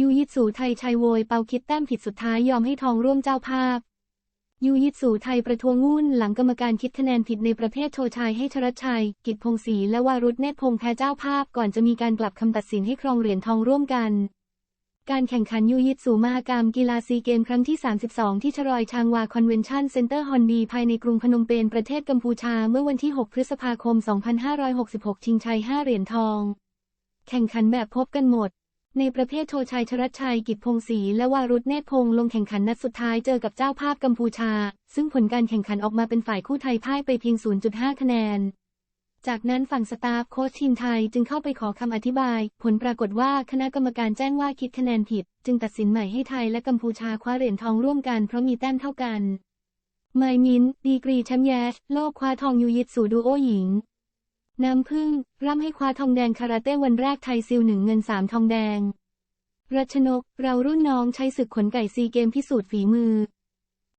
ยูยิตสูไทยชัยโวยเปาคิดแต้มผิดสุดท้ายยอมให้ทองร่วมเจ้าภาพ ยูยิตสูไทยประท้วงวุ่นหลังกรรมการคิดคะแนนผิดในประเภทโชชายให้ชรัชชัย กิจพงศรีและวารุธเนตรพงษ์แพ้เจ้าภาพ ก่อนจะมีการกลับคำตัดสินให้ครองเหรียญทองร่วมกัน การแข่งขันยูยิตสูมหกรรมกีฬาซีเกมครั้งที่ 32 ที่ชรอยชางวาคอนเวนชั่นเซ็นเตอร์ฮอนบีภายในกรุงพนมเปญประเทศกัมพูชาเมื่อวันที่ 6 พฤษภาคม 2566 ชิงชัย 5 เหรียญทอง แข่งขันแบบพบกันหมด ในประเภทโชชัยชรัชชัยกิจพงศรีและวารุธเนตรพงษ์ลงแข่งขันนัดสุดท้ายเจอกับเจ้าภาพกัมพูชา ซึ่งผลการแข่งขันออกมาเป็นฝ่ายคู่ไทยพ่ายไปเพียง 0.5 คะแนน จากนั้นฝั่งสตาฟโค้ชทีมไทยจึงเข้าไปขอคำอธิบาย ผลปรากฏว่าคณะกรรมการแจ้งว่าคิดคะแนนผิด จึงตัดสินใหม่ให้ไทยและกัมพูชาคว้าเหรียญทองร่วมกันเพราะมีแต้มเท่ากันไมมิน ดีกรีแชมป์แยชโลกคว้าทองยูยิตสู่ดูโอหญิง น้ำพึ่ง ร่ำให้คว้าทองแดงคาราเต้วันแรกไทยซิลหนึ่งเงินสามทองแดง รัชนก เรารุ่นน้องใช้ศึกขนไก่ซีเกมพิสูจน์ฝีมือ